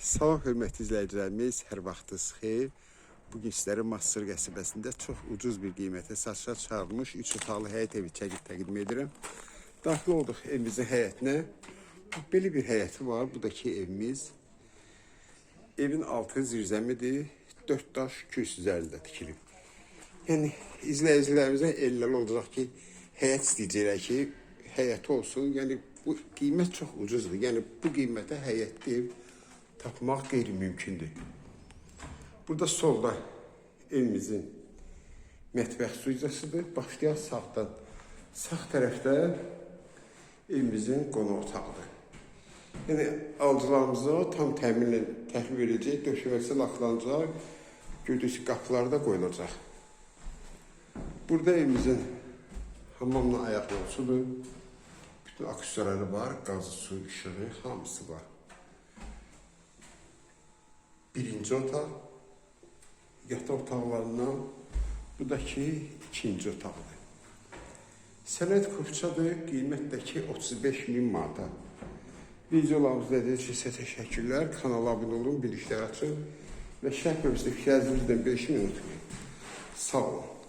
Salam hörmətli izləyicilərimiz, hər vaxtınız xeyir. Bu gün sizlərə Masır qəsəbəsində çox ucuz bir qiymətə satışa çıxarılmış 3 otaqlı həyət evi çəkib təqdim edirəm. Daxil olduq evimizin həyətinə. Belə bir həyəti var, bu da ki evimiz. Evin altı zirzəmidir, 4 daş kürs üzərində tikilib. Yəni izləyicilərimizə elləli olacaq ki, həyət istəyəcəklər ki, həyəti olsun. Yəni bu qiymət çox ucuzdur. Yəni bu qiymətə həyətli ev tapmaq qeyri-mümkündür. Burada solda evimizin mətbəx suicasıdır. Başlayaq sağdan. Sağ tərəfdə evimizin qonaq otağıdır. Yəni alıcılarımıza tam təminlə təhvil verəcək, döşəməsi laxlanacaq, gördüyünüz qapıları da qoyulacaq. Burada evimizin hamamla ayaq yolsudur. Bütün aksesuarları var, qazı, su, işığı, hamısı var. Birinci otaq, yataq otaqlarından, bu da ki ikinci otaqdır. Sənət kupçadır, qiymət də ki 35 min manata. Videolarımızda dediniz ki, sizə təşəkkürlər. Kanala abunə olun, birliklər açın və şərh bölümündə fikirlərinizdən 5 minut. Sağ olun.